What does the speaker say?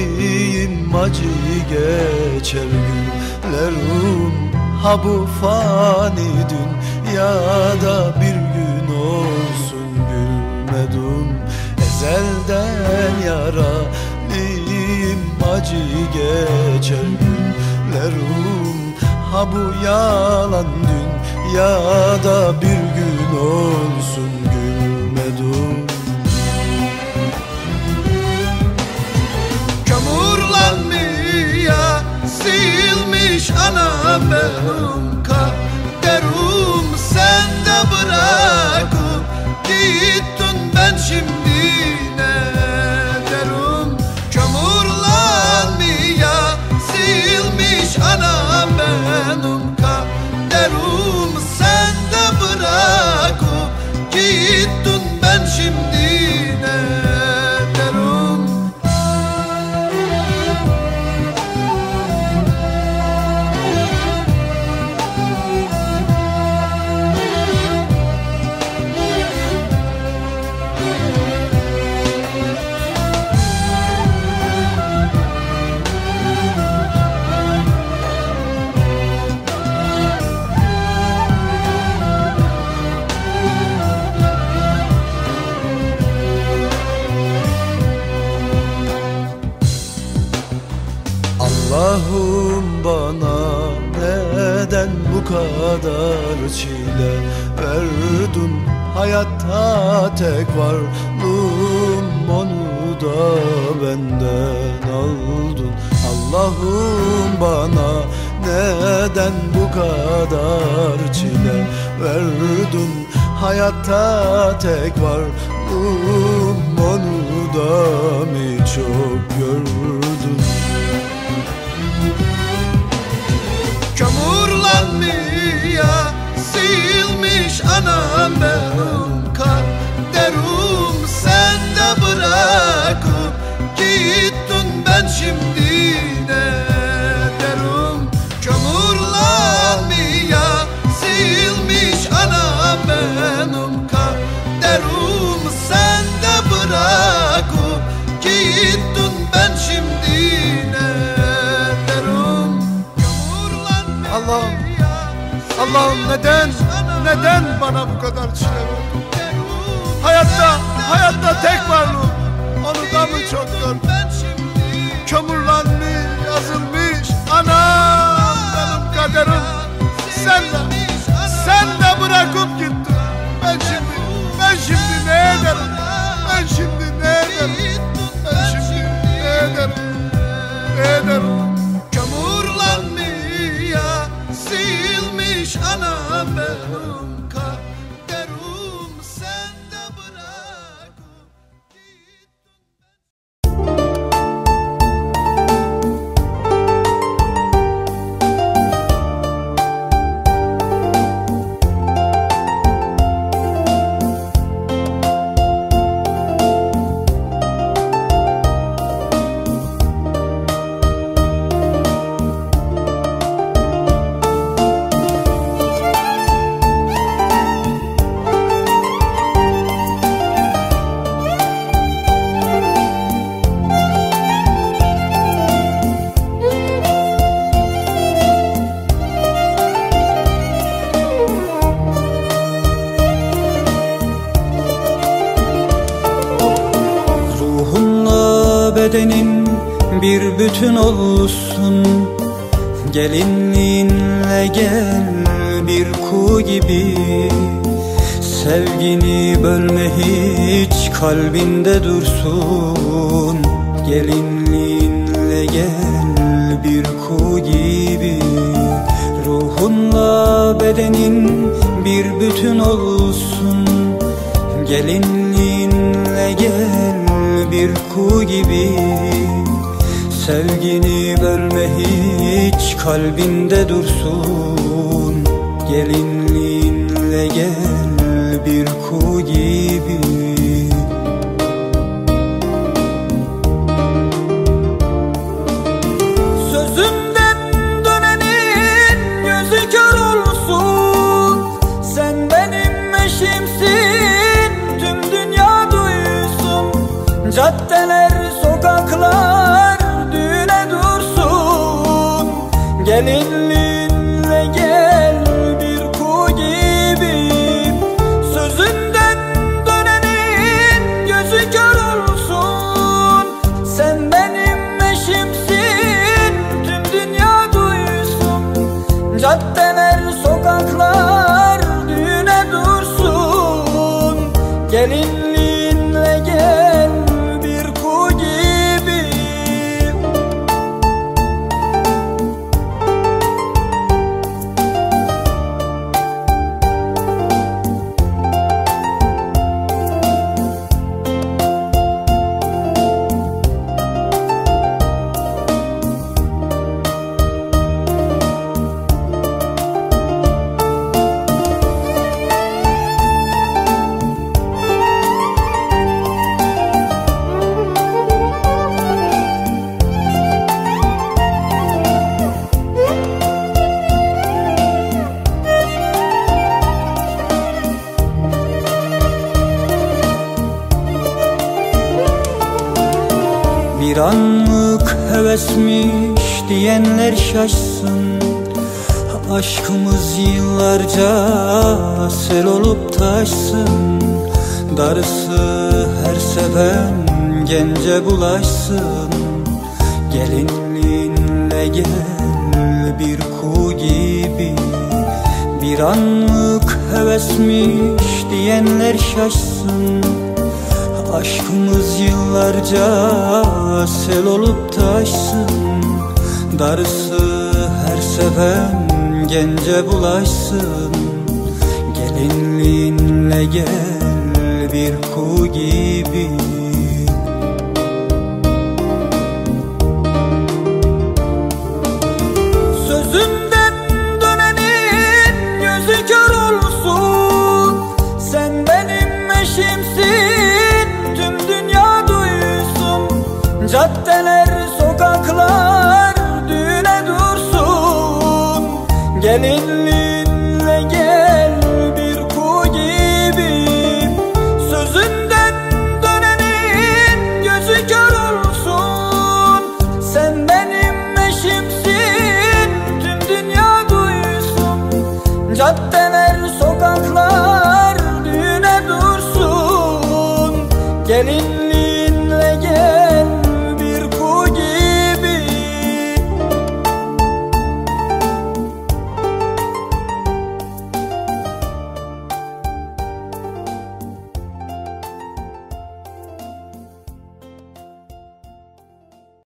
yaralıyım acı geçer günlerim Ha bu fani dünyada bir gün olsun gülmedim Ezelden yaralıyım acı geçer günlerim Ha bu yalan dünyada bir gün olsun silmiş ana benim kaderim Sen de bırakıp gittin ben şimdi çile verdin Hayatta tek varlığım onu da benden aldın. Allah'ım bana neden bu kadar çile verdin Hayatta tek varlığım onu da mı çok anam benim kaderim Sen de bırakıp gittin ben şimdi ne derim Kömürlenmeye silmiş anam benim kaderim Sen de bırakıp gittin ben şimdi ne derim Allah'ım, Allah'ım neden, neden bana bu kadar çile verdin? Hayatta, hayatta tek varlığım, onu da mı çok gördüm? Kömürlenmiş, bütün olsun. Gelinliğinle gel bir ku gibi. Sevgini bölme hiç kalbinde dursun. Gelinliğinle gel bir ku gibi. Ruhunla bedenin bir bütün olsun. Gelinliğinle gel bir ku gibi Sevgini bölme hiç kalbinde dursun. Gelinliğinle gel bir ku gibi. Sözümden dönenin gözü kör Sen benim eşimsin tüm dünya duysun. Caddeler sokaklar düğüne dursun. Gelinliğinle Bir anlık hevesmiş diyenler şaşsın. Aşkımız yıllarca sel olup taşsın. Darısı her seven gence bulaşsın. Gelinliğinle gel bir ku gibi. Bir anlık hevesmiş diyenler şaşsın Aşkımız yıllarca sel olup taşsın. Darısı her seven gence bulaşsın. Gelinliğinle gel bir ku gibi Caddeler sokaklar düğüne dursun. Gelinliğinle gel bir ku gibi. Sözünden dönenin gözü kör olsun. Sen benim eşimsin tüm dünya duysun. Caddeler